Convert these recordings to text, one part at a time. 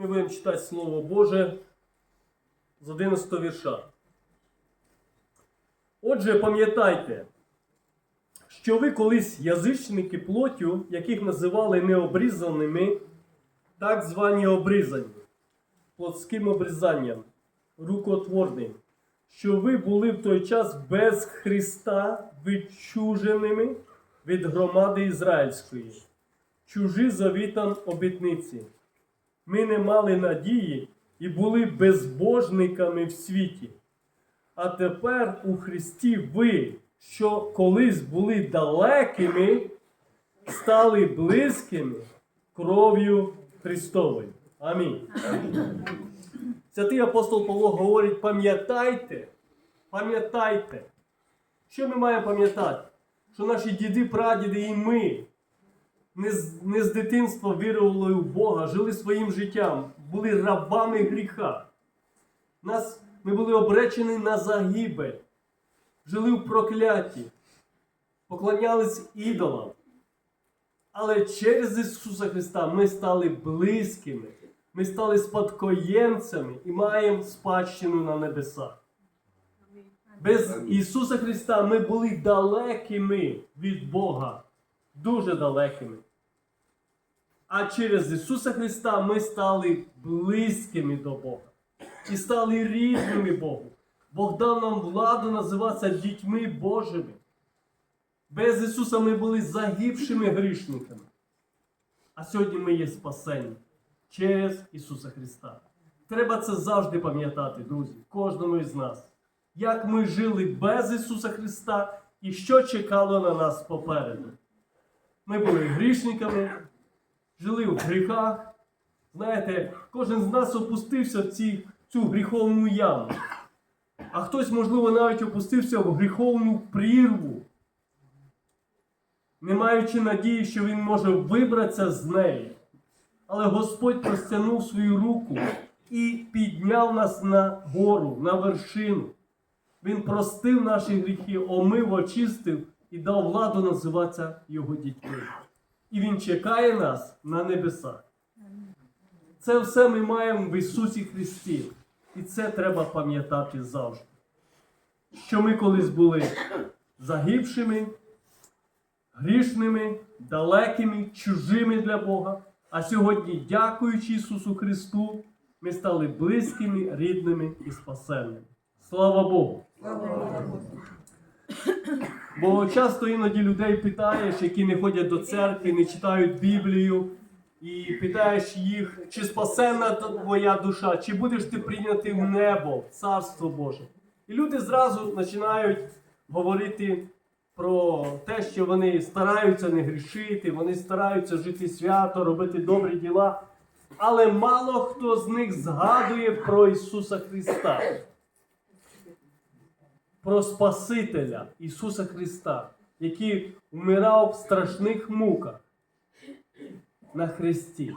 Ми будемо читати Слово Боже з 11 вірша. Отже, пам'ятайте, що ви колись язичники плоттю, яких називали необрізаними, так звані обрізані, плотським обрізанням, рукотворним, що ви були в той час без Христа відчуженими від громади ізраїльської, чужі завітам обітниці. Ми не мали надії і були безбожниками в світі. А тепер у Христі ви, що колись були далекими, стали близькими кров'ю Христовою. Амінь. Святий апостол Павло говорить: пам'ятайте, пам'ятайте. Що ми маємо пам'ятати? Що наші діди, прадіди і ми не з, не з дитинства вірували в Бога, жили своїм життям, були рабами гріха. Нас, ми були обречені на загибель, жили в прокляті, поклонялись ідолам. Але через Ісуса Христа ми стали близькими, ми стали спадкоємцями і маємо спадщину на небесах. Без Ісуса Христа ми були далекими від Бога, дуже далекими. А через Ісуса Христа ми стали близькими до Бога і стали рідними Богу. Бог дав нам владу називатися дітьми Божими. Без Ісуса ми були загибшими грішниками. А сьогодні ми є спасені через Ісуса Христа. Треба це завжди пам'ятати, друзі, кожному із нас. Як ми жили без Ісуса Христа і що чекало на нас попереду. Ми були грішниками, жили в гріхах. Знаєте, кожен з нас опустився в ці, цю гріховну яму. А хтось, можливо, навіть опустився в гріховну прірву, не маючи надії, що він може вибратися з неї. Але Господь простягнув свою руку і підняв нас на гору, на вершину. Він простив наші гріхи, омив, очистив і дав владу називатися Його дітьми. І Він чекає нас на небесах. Це все ми маємо в Ісусі Христі. І це треба пам'ятати завжди. Що ми колись були загибшими, грішними, далекими, чужими для Бога. А сьогодні, дякуючи Ісусу Христу, ми стали близькими, рідними і спасенними. Слава Богу! Бо часто іноді людей питаєш, які не ходять до церкви, не читають Біблію, і питаєш їх, чи спасена твоя душа, чи будеш ти прийнятий в небо, в Царство Боже. І люди зразу починають говорити про те, що вони стараються не грішити, вони стараються жити свято, робити добрі діла. Але мало хто з них згадує про Ісуса Христа про Спасителя Ісуса Христа, який вмирав в страшних муках на Христі.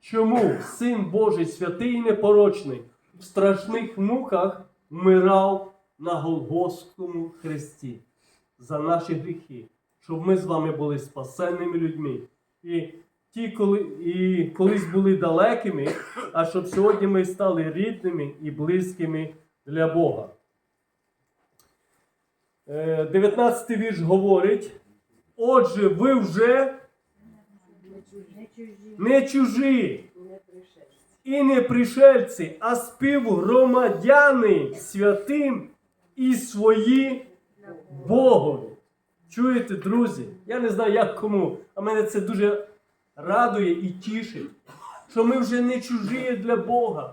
Чому Син Божий святий і непорочний в страшних муках вмирав на Голгофському хресті за наші гріхи, щоб ми з вами були спасенними людьми. І ті, коли, і колись були далекими, а щоб сьогодні ми стали рідними і близькими для Бога. Е, 19 вірш говорить: Отже, ви вже не чужі і не пришельці, а співгромадяни святим і свої Богові. Чуєте, друзі? Я не знаю, як кому, а мене це дуже радує і тішить, що ми вже не чужі для Бога.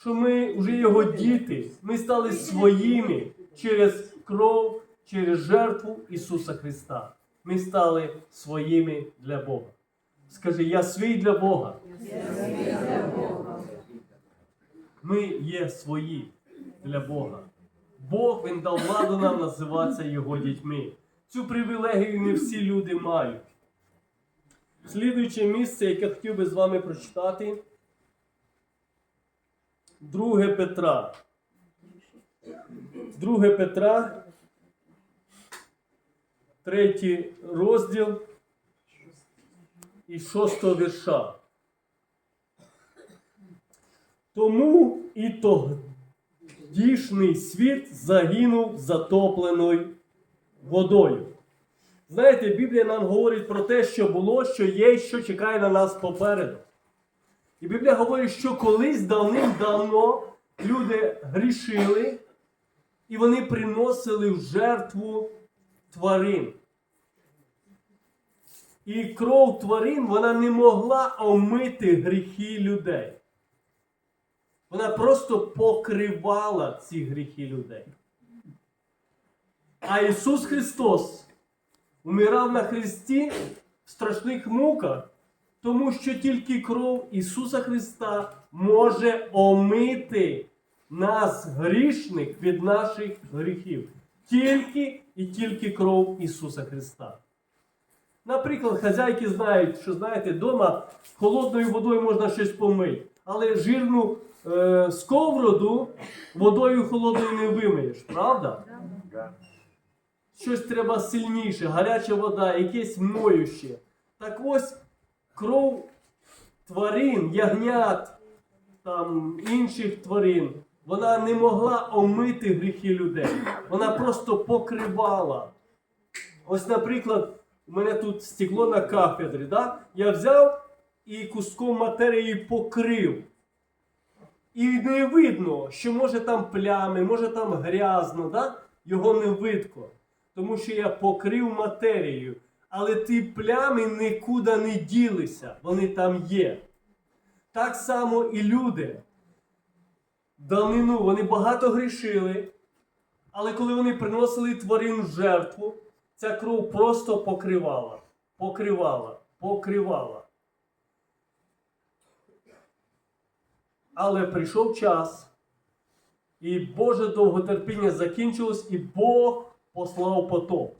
Що ми вже його діти, ми стали своїми через кров, через жертву Ісуса Христа. Ми стали своїми для Бога. Скажи, я свій для Бога. Ми є свої для Бога. Бог Він дав владу нам називатися Його дітьми. Цю привілегію не всі люди мають. Слідуюче місце, яке хотів би з вами прочитати, 2 Петра. 2 Петра, третій розділ і шостого вірша. Тому і тодішній світ загинув затопленою водою. Знаєте, Біблія нам говорить про те, що було, що є що чекає на нас попереду. І Біблія говорить, що колись давним-давно люди грішили, і вони приносили в жертву тварин. І кров тварин вона не могла омити гріхи людей. Вона просто покривала ці гріхи людей. А Ісус Христос умирав на Христі в страшних муках, тому що тільки кров Ісуса Христа може омити нас, грішних, від наших гріхів. Тільки і тільки кров Ісуса Христа. Наприклад, хазяйки знають, що знаєте, вдома холодною водою можна щось помити, але жирну е, сковороду водою холодною не вимиєш, правда? Щось треба сильніше, гаряча вода, якесь моюще. Так ось кров тварин, ягнят, там, інших тварин, вона не могла омити гріхи людей. Вона просто покривала. Ось, наприклад, у мене тут стекло на кафедрі. Да? Я взяв і куском матерії покрив. І не видно, що може там плями, може там грязно, да? його не видко. Тому що я покрив матерією. Але ті плями нікуди не ділися, вони там є. Так само і люди. Давнину вони багато грішили, але коли вони приносили тварин жертву, ця кров просто покривала, покривала, покривала. Але прийшов час, і Боже довготерпіння закінчилось, і Бог послав потоп.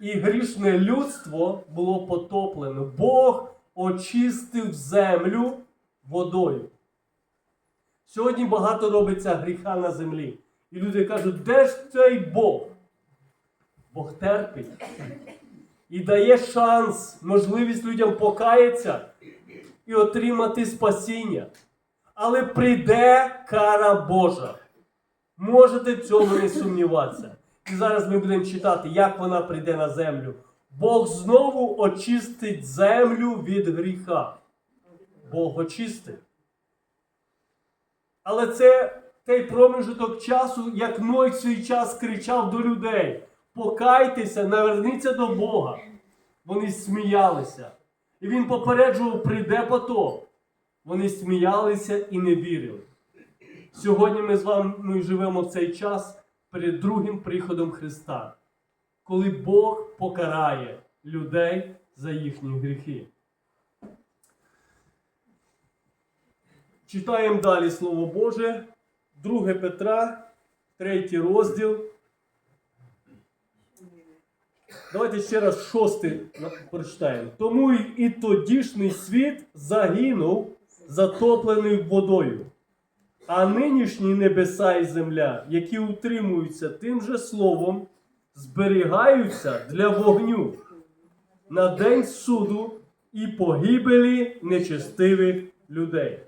І грішне людство було потоплено. Бог очистив землю водою. Сьогодні багато робиться гріха на землі. І люди кажуть, де ж цей Бог? Бог терпить і дає шанс, можливість людям покаятися і отримати спасіння. Але прийде кара Божа. Можете в цьому не сумніватися. І зараз ми будемо читати, як вона прийде на землю. Бог знову очистить землю від гріха. Бог очистить. Але це той проміжок часу, як Ной в свій час кричав до людей: покайтеся, наверніться до Бога. Вони сміялися. І він попереджував, прийде потоп. Вони сміялися і не вірили. Сьогодні ми з вами живемо в цей час перед другим приходом Христа, коли Бог покарає людей за їхні гріхи. Читаємо далі Слово Боже, 2 Петра, 3 розділ. Давайте ще раз шостий прочитаємо. Тому і тодішній світ загинув, затоплений водою. А нинішні небеса і земля, які утримуються тим же словом, зберігаються для вогню на день суду і погибелі нечестивих людей.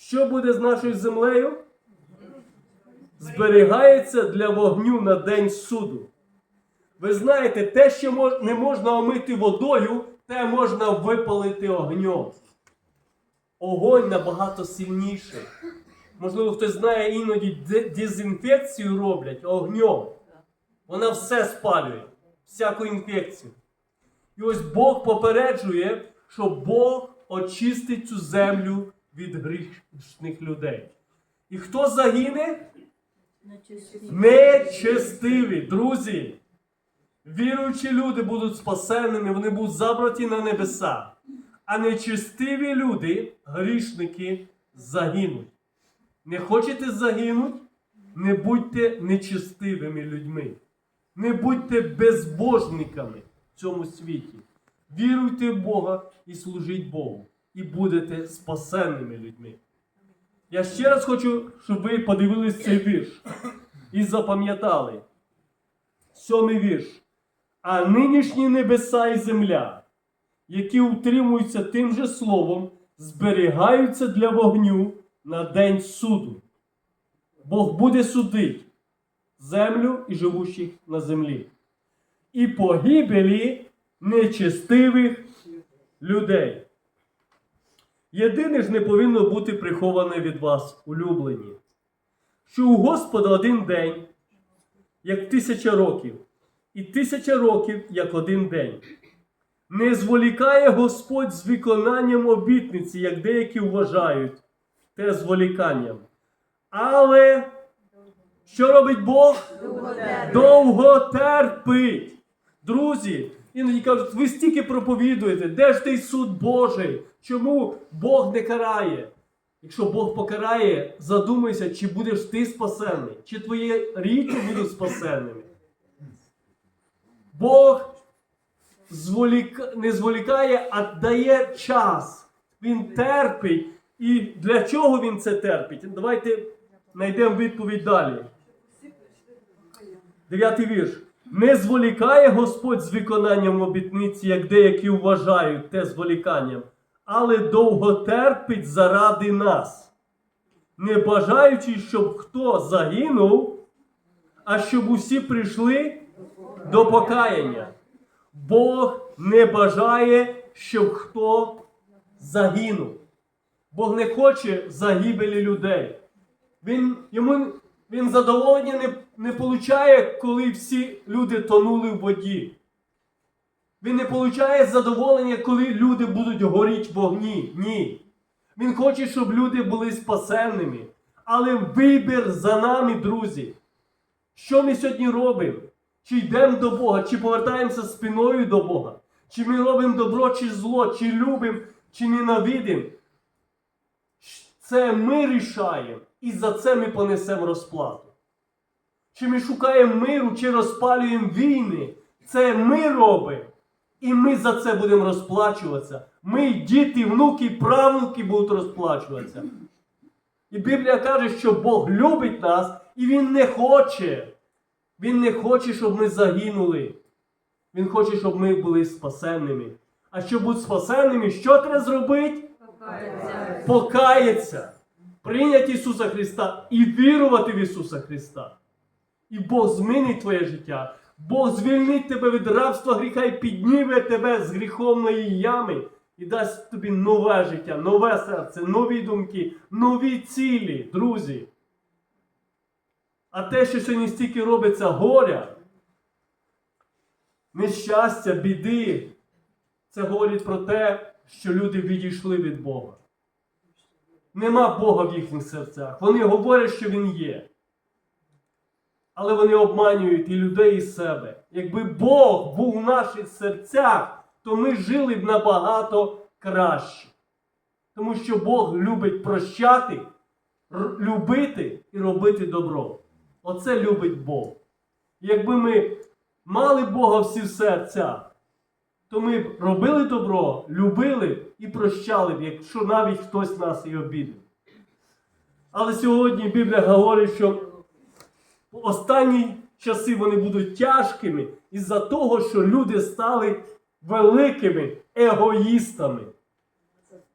Що буде з нашою землею? Зберігається для вогню на день суду. Ви знаєте, те, що не можна омити водою, те можна випалити огнем. Огонь набагато сильніший. Можливо, хтось знає, іноді дезінфекцію роблять огнем. Вона все спалює, всяку інфекцію. І ось Бог попереджує, що Бог очистить цю землю від грішних людей. І хто загине? Нечестиві, друзі. Віруючі люди будуть спасеними, вони будуть забраті на небеса. А нечестиві люди, грішники, загинуть. Не хочете загинути? Не будьте нечестивими людьми. Не будьте безбожниками в цьому світі. Віруйте в Бога і служіть Богу. І будете спасенними людьми. Я ще раз хочу, щоб ви подивились цей вірш і запам'ятали. Сьомий вірш. А нинішні небеса і земля, які утримуються тим же словом, зберігаються для вогню на день суду. Бог буде судити землю і живущих на землі. І погибелі нечестивих людей. Єдине ж не повинно бути приховане від вас, улюблені, що у Господа один день, як тисяча років, і тисяча років, як один день. Не зволікає Господь з виконанням обітниці, як деякі вважають, те зволіканням. Але що робить Бог? Довго терпить. Друзі, іноді кажуть, ви стільки проповідуєте, де ж той суд Божий? Чому Бог не карає? Якщо Бог покарає, задумайся, чи будеш ти спасений, чи твої рідні будуть спасенними. Бог зволіка... не зволікає, а дає час. Він терпить. І для чого він це терпить? Давайте знайдемо відповідь далі. Дев'ятий вірш. Не зволікає Господь з виконанням обітниці, як деякі вважають те зволіканням, але довго терпить заради нас, не бажаючи, щоб хто загинув, а щоб усі прийшли до покаяння. Бог не бажає, щоб хто загинув. Бог не хоче загибелі людей. Він, йому, він задоволення не, не получає, коли всі люди тонули в воді. Він не получає задоволення, коли люди будуть горіти в вогні. Ні. Він хоче, щоб люди були спасенними. Але вибір за нами, друзі. Що ми сьогодні робимо? Чи йдемо до Бога, чи повертаємося спиною до Бога? Чи ми робимо добро, чи зло, чи любимо, чи ненавидимо? Це ми рішаємо, і за це ми понесемо розплату. Чи ми шукаємо миру, чи розпалюємо війни? Це ми робимо. І ми за це будемо розплачуватися. Ми, діти, внуки, правнуки будуть розплачуватися. І Біблія каже, що Бог любить нас, і Він не хоче. Він не хоче, щоб ми загинули. Він хоче, щоб ми були спасенними. А щоб бути спасенними, що треба зробити? Покаятися. Прийняти Ісуса Христа і вірувати в Ісуса Христа. І Бог змінить твоє життя. Бог звільнить тебе від рабства гріха і підніме тебе з гріховної ями і дасть тобі нове життя, нове серце, нові думки, нові цілі, друзі. А те, що сьогодні стільки робиться горя, нещастя, біди, це говорить про те, що люди відійшли від Бога. Нема Бога в їхніх серцях. Вони говорять, що Він є. Але вони обманюють і людей, і себе. Якби Бог був в наших серцях, то ми жили б набагато краще. Тому що Бог любить прощати, любити і робити добро. Оце любить Бог. Якби ми мали Бога всі в серцях, то ми б робили добро, любили і прощали б, якщо навіть хтось нас і обідав. Але сьогодні Біблія говорить, що останні часи вони будуть тяжкими із-за того, що люди стали великими егоїстами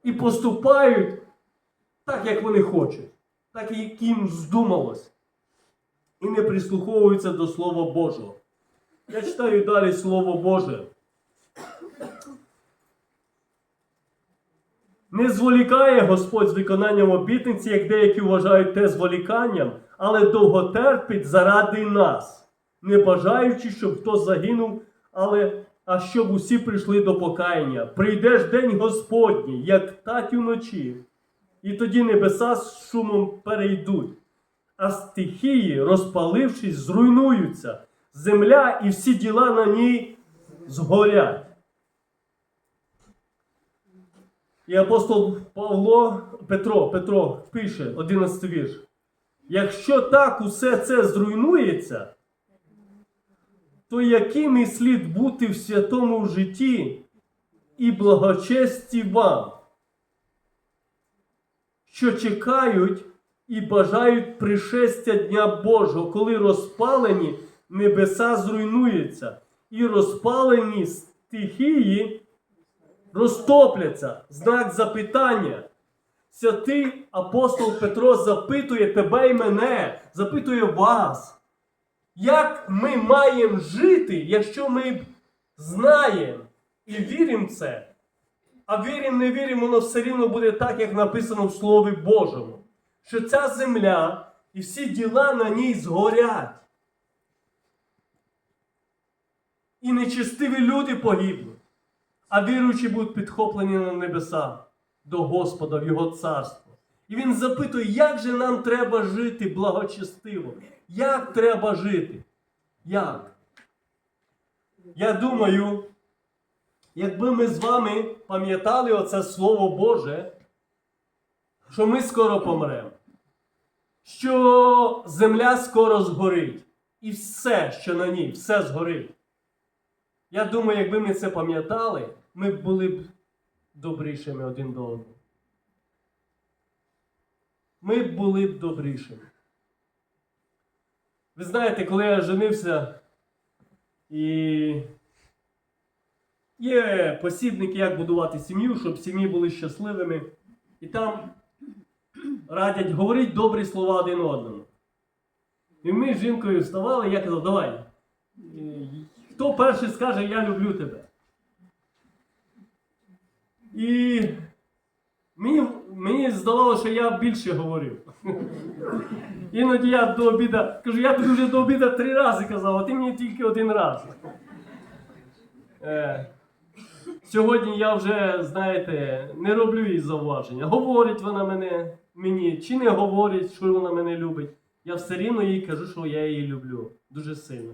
і поступають так, як вони хочуть, так, як їм здумалось, і не прислуховуються до Слова Божого. Я читаю далі Слово Боже. Не зволікає Господь з виконанням обітниці, як деякі вважають те зволіканням, але довго терпить заради нас, не бажаючи, щоб хто загинув, але а щоб усі прийшли до покаяння. Прийде ж день Господній, як тать уночі, і тоді небеса з шумом перейдуть, а стихії, розпалившись, зруйнуються, земля і всі діла на ній згорять. І апостол Павло Петро, Петро пише 11 вірш. Якщо так усе це зруйнується, то якими слід бути в святому житті і благочесті вам, що чекають і бажають пришестя Дня Божого, коли розпалені небеса зруйнуються, і розпалені стихії розтопляться. Знак запитання. Святий апостол Петро запитує тебе і мене, запитує вас, як ми маємо жити, якщо ми знаємо і віримо в це. А віримо, не віримо, воно все рівно буде так, як написано в Слові Божому. Що ця земля і всі діла на ній згорять. І нечестиві люди погибнуть, а віруючі будуть підхоплені на небеса до Господа в Його царство. І він запитує, як же нам треба жити благочестиво? Як треба жити? Як? Я думаю, якби ми з вами пам'ятали оце Слово Боже, що ми скоро помремо, що земля скоро згорить, і все, що на ній, все згорить. Я думаю, якби ми це пам'ятали, ми були б добрішими один до одного. Ми були б добрішими. Ви знаєте, коли я женився і є посібники, як будувати сім'ю, щоб сім'ї були щасливими. І там радять говорити добрі слова один одному. І ми з жінкою вставали, я казав, давай. е, Хто перший скаже, я люблю тебе. І мені, мені здавалося, що я більше говорив. Іноді я до обіда кажу, я тобі вже до обіда три рази казав, а ти мені тільки один раз. Е, сьогодні я вже, знаєте, не роблю їй зауваження. Говорить вона мене мені, чи не говорить, що вона мене любить. Я все рівно їй кажу, що я її люблю дуже сильно.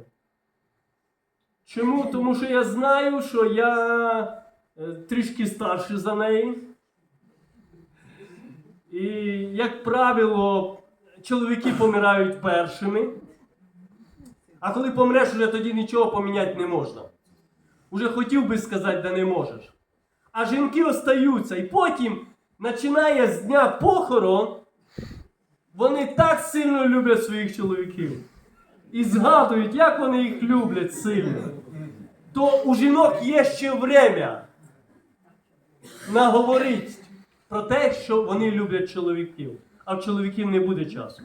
Чому? Тому що я знаю, що я трішки старший за неї. І, як правило, чоловіки помирають першими. А коли помреш, вже тоді нічого поміняти не можна. Уже хотів би сказати, да не можеш. А жінки остаються. І потім починає з дня похорон, вони так сильно люблять своїх чоловіків. І згадують, як вони їх люблять сильно. То у жінок є ще время наговорити про те, що вони люблять чоловіків. А в чоловіків не буде часу.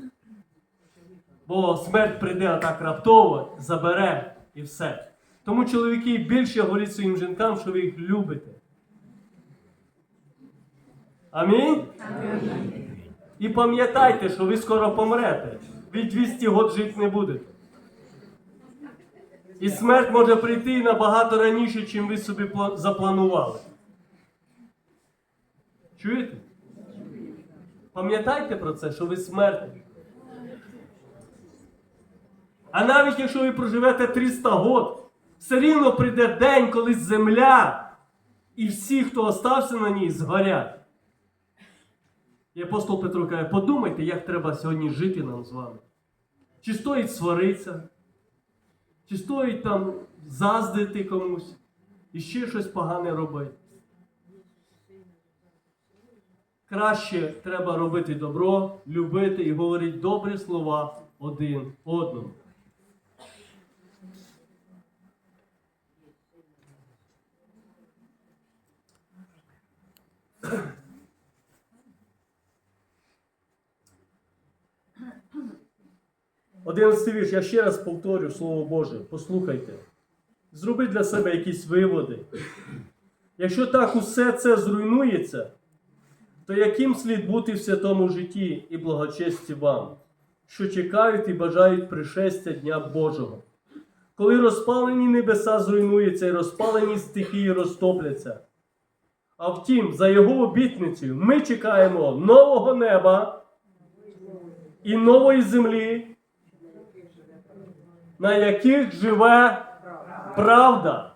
Бо смерть прийде так раптово, забере і все. Тому чоловіки більше говорять своїм жінкам, що ви їх любите. Амінь? І пам'ятайте, що ви скоро помрете. Ви 200 год жити не будете. І смерть може прийти набагато раніше, чим ви собі запланували. Чуєте? Пам'ятайте про це, що ви смертні. А навіть якщо ви проживете 300 год, все рівно прийде день, коли земля і всі, хто остався на ній, згорять. І апостол Петро каже, подумайте, як треба сьогодні жити нам з вами. Чи стоїть сваритися, чи стоїть там заздрити комусь і ще щось погане робити. Краще треба робити добро, любити і говорити добрі слова один одному. Одинадцятий вірш, я ще раз повторю Слово Боже, послухайте. Зроби для себе якісь виводи. Якщо так усе це зруйнується, то яким слід бути в святому житті і благочесті вам, що чекають і бажають пришестя Дня Божого? Коли розпалені небеса зруйнуються і розпалені стихії розтопляться. А втім, за його обітницею ми чекаємо нового неба і нової землі, на яких живе правда.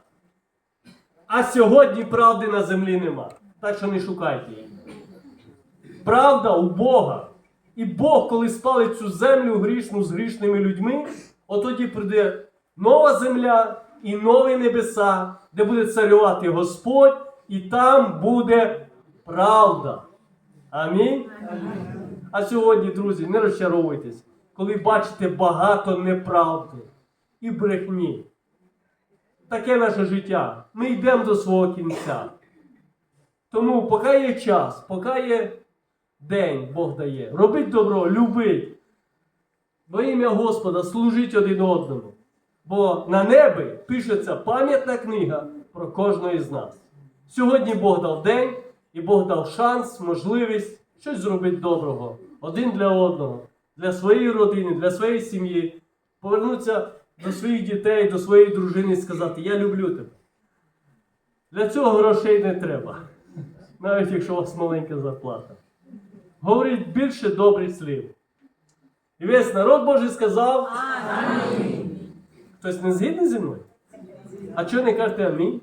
А сьогодні правди на землі нема. Так що не шукайте її. Правда у Бога. І Бог, коли спалить цю землю грішну з грішними людьми, от тоді прийде нова земля і нові небеса, де буде царювати Господь, і там буде правда. Амінь. А сьогодні, друзі, не розчаровуйтесь, коли бачите багато неправди і брехні. Таке наше життя. Ми йдемо до свого кінця. Тому, поки є час, поки є день, Бог дає, робіть добро, любіть. Во ім'я Господа служіть один одному. Бо на небі пишеться пам'ятна книга про кожного із нас. Сьогодні Бог дав день, і Бог дав шанс, можливість щось зробити доброго один для одного, для своєї родини, для своєї сім'ї. Повернутися до своїх дітей, до своєї дружини і сказати: Я люблю тебе. Для цього грошей не треба, навіть якщо у вас маленька зарплата. Говоріть більше добрих слів. І весь народ Божий сказав. Хтось не згідний зі мною? А чого не кажете амінь?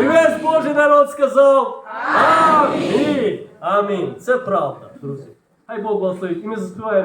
І весь Божий народ сказав Амінь. Амінь. Це правда, друзі. Хай Бог благословить. І ми заспіваємо.